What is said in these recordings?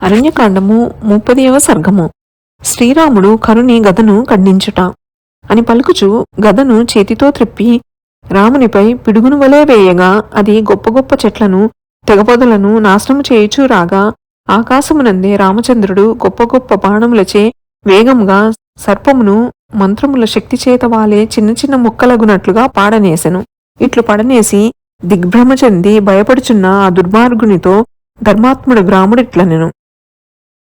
అరణ్యకాండము ముప్పదియవ సర్గము. శ్రీరాముడు కరుని గదను ఖండించుట అని పలుకుచు గదను చేతితో త్రిప్పి రామునిపై పిడుగును వలే వేయగా అది గొప్ప గొప్ప చెట్లను తెగపొదలను నాశనము చేయుచూ రాగా ఆకాశమునందే రామచంద్రుడు గొప్ప గొప్ప బాణములచే వేగంగా సర్పమును మంత్రముల శక్తి చేత వాలే చిన్న చిన్న ముక్కలగునట్లుగా పాడనేసెను. ఇట్లు పడనేసి దిగ్భ్రమ చెంది భయపడుచున్న ఆ దుర్మార్గునితో ధర్మాత్ముడు గ్రాముడిట్లనెను.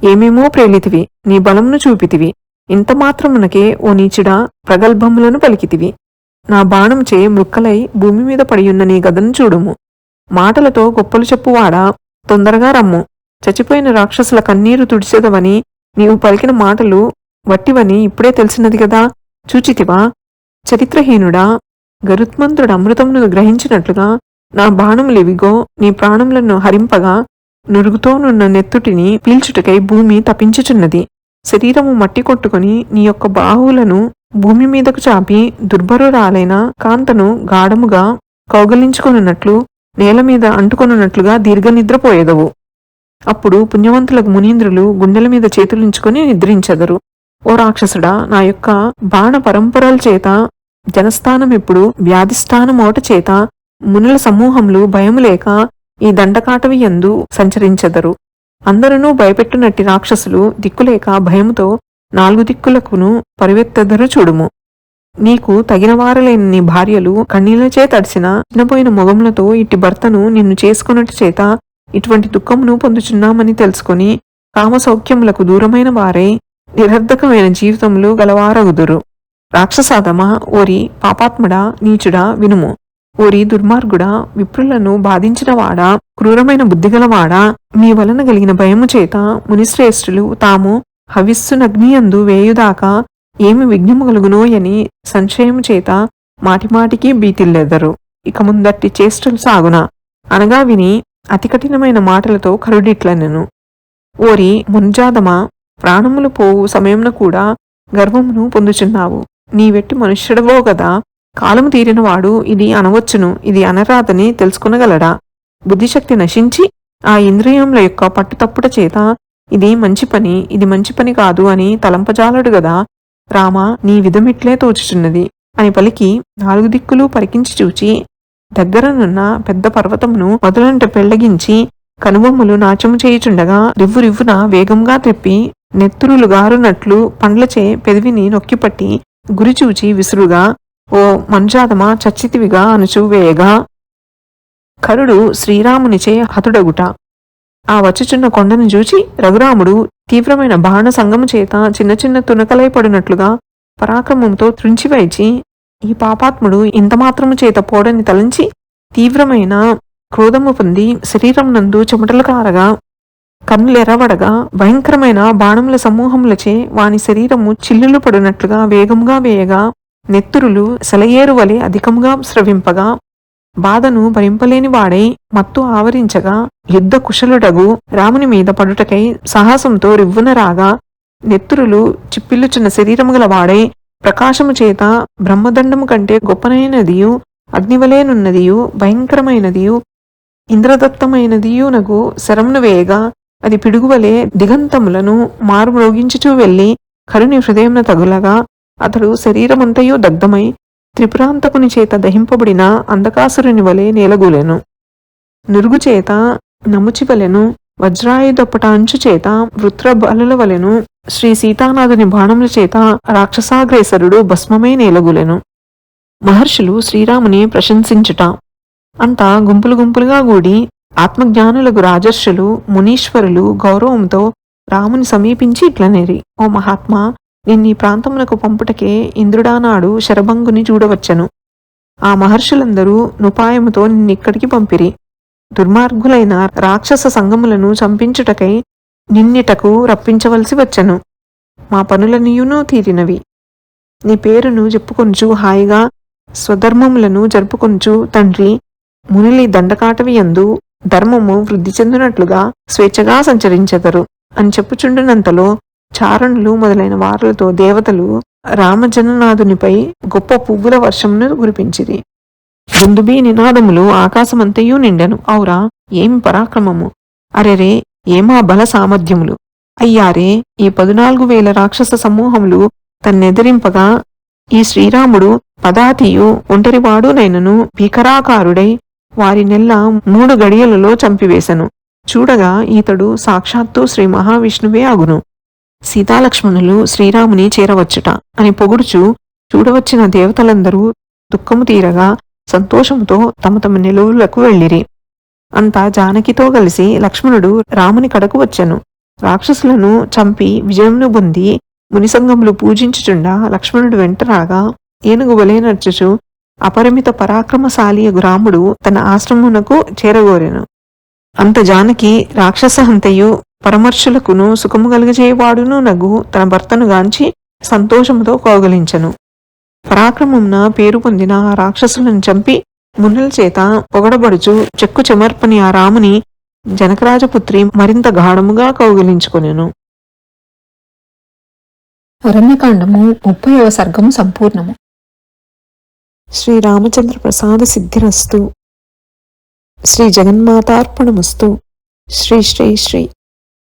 ఏమేమో ప్రేలితివి నీ బలమును చూపితివి. ఇంత మాత్రమునకే ఓ నీచుడా ప్రగల్భములను పలికితివి. నా బాణంచే మృక్కలై భూమి మీద పడియున్న నీ గదను చూడుము. మాటలతో గొప్పలు చెప్పువాడా తొందరగా రమ్ము. చచ్చిపోయిన రాక్షసుల కన్నీరు తుడిచెదవని నీవు పలికిన మాటలు వట్టివని ఇప్పుడే తెలిసినది కదా చూచితివా? చరిత్రహీనుడా గరుత్మంతుడు అమృతమును గ్రహించినట్లుగా నా బాణములివిగో నీ ప్రాణములను హరింపగా నురుగుతోనున్న నెత్తుటిని పీల్చుటకై భూమి తపించుచున్నది శరీరము మట్టి కొట్టుకుని నీ యొక్క బాహువులను భూమి మీదకు చాపి దుర్భరురాలైన కాంతను గాఢముగా కౌగలించుకొనున్నట్లు నేల మీద అంటుకొనున్నట్లుగా దీర్ఘనిద్రపోయేదవు. అప్పుడు పుణ్యవంతులకు మునీంద్రులు గుండెల మీద చేతులుంచుకొని నిద్రించెదరు. ఓ రాక్షసుడా నా యొక్క బాణ పరంపరల చేత జనస్థానం ఇప్పుడు వ్యాధిస్థానమోట చేత మునుల సమూహములు భయము లేక ఈ దండకాటవి ఎందు సంచరించెదరు. అందరూ భయపెట్టునట్టి రాక్షసులు దిక్కులేక భయముతో నాలుగు దిక్కులకును పరివెత్తెదరు చూడుము. నీకు తగినవారలేని నీ భార్యలు కన్నీళ్ళచే తడిసిన చిన్నపోయిన మొగములతో ఇట్టి భర్తను నిన్ను చేసుకున్నట్టు చేత ఇటువంటి దుఃఖమును పొందుచున్నామని తెలుసుకొని కామ సౌఖ్యములకు దూరమైన వారే నిరర్ధకమైన జీవితములు గలవారగుదురు. రాక్షసాదమా ఓరి పాపాత్ముడా నీచుడా వినుము. ఓరి దుర్మార్గుడా విప్రులను బాధించినవాడా క్రూరమైన బుద్ధిగలవాడా మీ వలన కలిగిన భయము చేత మునిశ్రేష్ఠులు తాము హవిస్సునగ్నియందు వేయుదాకా ఏమి విఘ్నము కలుగునోయని సంశయము చేత మాటిమాటికి బీతిల్లెదరు ఇక ముందట్టి చేష్టలు సాగున. అనగా విని అతి కఠినమైన మాటలతో కరుడిట్లనెను. ఓరి మున్జాదమా ప్రాణములు పోవు సమయంలో కూడా గర్వమును పొందుచున్నావు. నీవెట్టి మనుష్యుడవో గదా కాలము తీరినవాడు ఇది అనవచ్చును ఇది అనరాదని తెలుసుకునగలడా? బుద్ధిశక్తి నశించి ఆ ఇంద్రియముల యొక్క పట్టుతప్పుట చేత ఇది మంచి పని ఇది మంచి పని కాదు అని తలంపజాలడు గదా? రామ నీ విధమిట్లే తోచుచున్నది అని పలికి నాలుగు దిక్కులు పరికించి చూచి దగ్గరనున్న పెద్ద పర్వతమును మొదలంట పెళ్ళగించి కనుబొమ్మలు నాచము చేయుచుండగా రివ్వు రివ్వున వేగంగా తెప్పి నెత్తురులు గారునట్లు పండ్లచే పెదవిని నొక్కిపట్టి గురిచూచి విసురుగా ఓ మంజాదమా చచ్చితివిగా అనుచూవేయగా? కరుడు శ్రీరామునిచే హతుడగుట. ఆ వచ్చుచున్న కొండను చూచి రఘురాముడు తీవ్రమైన బాణ సంగము చేత చిన్న చిన్న తునకలై పడినట్లుగా పరాక్రమంతో త్రుంచివైచి ఈ పాపాత్ముడు ఇంతమాత్రము చేత పోడని తలంచి తీవ్రమైన క్రోధము పొంది శరీరం నందు చెమటలు కారగా కన్నులెరవడగా భయంకరమైన బాణముల సమూహములచే వాని శరీరము చిల్లులు పడినట్లుగా వేగంగా వేయగా నెత్తురులు సెలయేరు వలె అధికంగా స్రవింపగా బాధను భరింపలేని వాడై మత్తు ఆవరించగా యుద్ధ కుశలుడగు రాముని మీద పడుటకై సాహసంతో రివ్వున రాగా నెత్తురులు చిప్పిల్లుచున్న శరీరము గల వాడై ప్రకాశము చేత బ్రహ్మదండము కంటే గొప్పనైనదియు అగ్నివలేనున్నదియు భయంకరమైనదియు ఇంద్రదత్తమైనదియునగు శరమును వేయగా అది పిడుగువలే దిగంతములను మారుమ్రోగించుచూ వెళ్ళి కరుని హృదయంన తగులగా అతడు శరీరమంతయు దగ్ధమై త్రిపురాంతకుని చేత దహింపబడిన అంధకాసురుని వలె నేలగూలెను. నురుగు చేత నముచివలెను వజ్రాయుధపట చేత వృత్రబలుల వలెను శ్రీ సీతానాథుని బాణముల చేత రాక్షసాగ్రేసరుడు భస్మమై నేలగులెను. మహర్షులు శ్రీరాముని ప్రశంసించుట అంతా గుంపులు గుంపులుగా గూడి ఆత్మజ్ఞానులకు రాజర్షులు మునీశ్వరులు గౌరవంతో రాముని సమీపించి ఇట్లనేరి ఓ మహాత్మా నిన్నీ ప్రాంతమునకు పంపుటకే ఇంద్రుడానాడు శరభంగుని చూడవచ్చను. ఆ మహర్షులందరూ నుపాయముతో నిన్నిక్కడికి పంపిరి. దుర్మార్గులైన రాక్షస సంగములను చంపించుటకై నిన్నిటకు రప్పించవలసి వచ్చను. మా పనులనియునూ తీరినవి. నీ పేరును చెప్పుకొంచు హాయిగా స్వధర్మములను జరుపుకొంచు తండ్రి మునిలి దండకాటవి యందు ధర్మము వృద్ధి చెందినట్లుగా స్వేచ్ఛగా సంచరించెదరు అని చెప్పుచుండినంతలో చారణులు మొదలైన వారులతో దేవతలు రామజననాథునిపై గొప్ప పువ్వుల వర్షమును కురిపించిరి. దుందుబీ నినాదములు ఆకాశమంతయు నిండెను. ఔరా ఏమి పరాక్రమము? అరెరే ఏమా బల సామర్థ్యములు? అయ్యారే ఈ పదునాలుగు వేల రాక్షస సమూహములు తన్నెదిరింపగా ఈ శ్రీరాముడు పదాతియు ఒంటరివాడునైనను భీకరాకారుడై వారి నెల్ల మూడు గడియలలో చంపివేశను చూడగా ఈతడు సాక్షాత్తు శ్రీ మహావిష్ణువే అగును. సీతాలక్ష్మణులు శ్రీరాముని చేరవచ్చుట అని పొగుడుచు చూడవచ్చిన దేవతలందరూ దుఃఖము తీరగా సంతోషంతో తమ తమ నిలువులకు వెళ్ళిరి. అంతా జానకితో కలిసి లక్ష్మణుడు రాముని కడకు వచ్చెను. రాక్షసులను చంపి విజయమును పొంది మునిసంగములు పూజించుచుండా లక్ష్మణుడు వెంట రాగా ఏనుగు వలే నడుచుచు అపరిమిత పరాక్రమశాలి రాముడు తన ఆశ్రమునకు చేరగోరెను. అంత జానకి రాక్షస హంతయు పరమర్శులకును సుఖము కలుగజేయవాడును నగు తన భర్తను గాంచి సంతోషముతో కౌగలించెను. పరాక్రమమున పేరు పొందిన ఆ రాక్షసులను చంపి మునుల చేత పొగడబడుచు చెక్కు చెమర్పని ఆ రాముని జనకరాజపుత్రి మరింత గాఢముగా కౌగిలించుకొనెను. అరణ్యకాండము ముప్పైవ సర్గము సంపూర్ణము. శ్రీ రామచంద్ర ప్రసాద సిద్ధిరస్తు. శ్రీ జగన్మాతార్పణమస్తు శ్రీ శ్రీ శ్రీ.